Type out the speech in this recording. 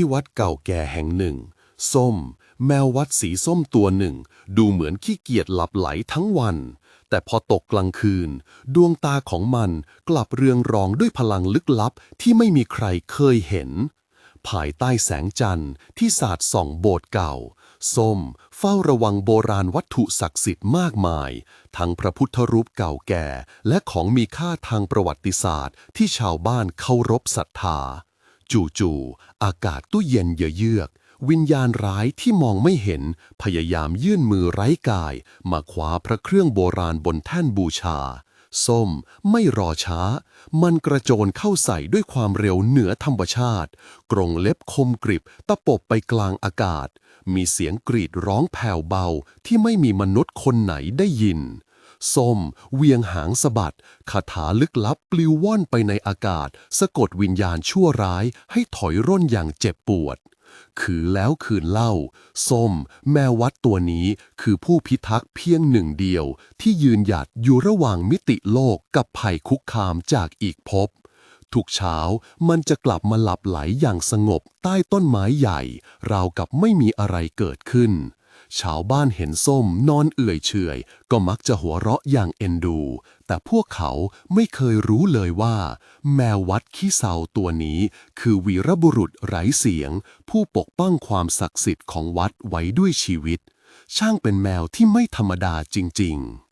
ที่วัดเก่าแก่แห่งหนึ่ง ส้ม แมววัดสีส้มตัวหนึ่ง ดูเหมือนขี้เกียจหลับไหลทั้งวัน แต่พอตกกลางคืน ดวงตาของมันกลับเรืองรองด้วยพลังลึกลับที่ไม่มีใครเคยเห็น ภายใต้แสงจันทร์ที่สาดส่องโบสถ์เก่า ส้ม เฝ้าระวังโบราณวัตถุศักดิ์สิทธิ์มากมาย ทั้งพระพุทธรูปเก่าแก่ และของมีค่าทางประวัติศาสตร์ที่ชาวบ้านเคารพศรัทธา จู่ๆอากาศตู้เย็นเยือกวิญญาณร้ายที่มองไม่เห็น พยายามยื่นมือไร้กาย มาคว้าพระเครื่องโบราณบนแท่นบูชา ส้มไม่รอช้า มันกระโจนเข้าใส่ด้วยความเร็วเหนือธรรมชาติ กรงเล็บคมกริบตะปบไปกลางอากาศ มีเสียงกรีดร้องแผ่วเบาที่ไม่มีมนุษย์คนไหนได้ยิน ส้ม เวียงหางสะบัดคาถาลึกลับปลิวว่อนไปในอากาศ สะกดวิญญาณชั่วร้ายให้ถอยร่นอย่างเจ็บปวด คือแล้วคืนเล่า ส้ม แมววัดตัวนี้คือผู้พิทักษ์เพียงหนึ่งเดียว ที่ยืนหยัดอยู่ระหว่างมิติโลกกับภัยคุกคามจากอีกภพทุกเช้ามันจะกลับมาหลับไหลอย่างสงบใต้ต้นไม้ใหญ่ ราวกับไม่มีอะไรเกิดขึ้น ชาวบ้านเห็นส้มนอนเอื่อยเฉยก็มักจะหัวเราะอย่างเอ็นดู แต่พวกเขาไม่เคยรู้เลยว่า แมววัดขี้เซาตัวนี้ คือวีรบุรุษไร้เสียง ผู้ปกป้องความศักดิ์สิทธิ์ของวัดไว้ด้วยชีวิต ช่างเป็นแมวที่ไม่ธรรมดาจริง ๆ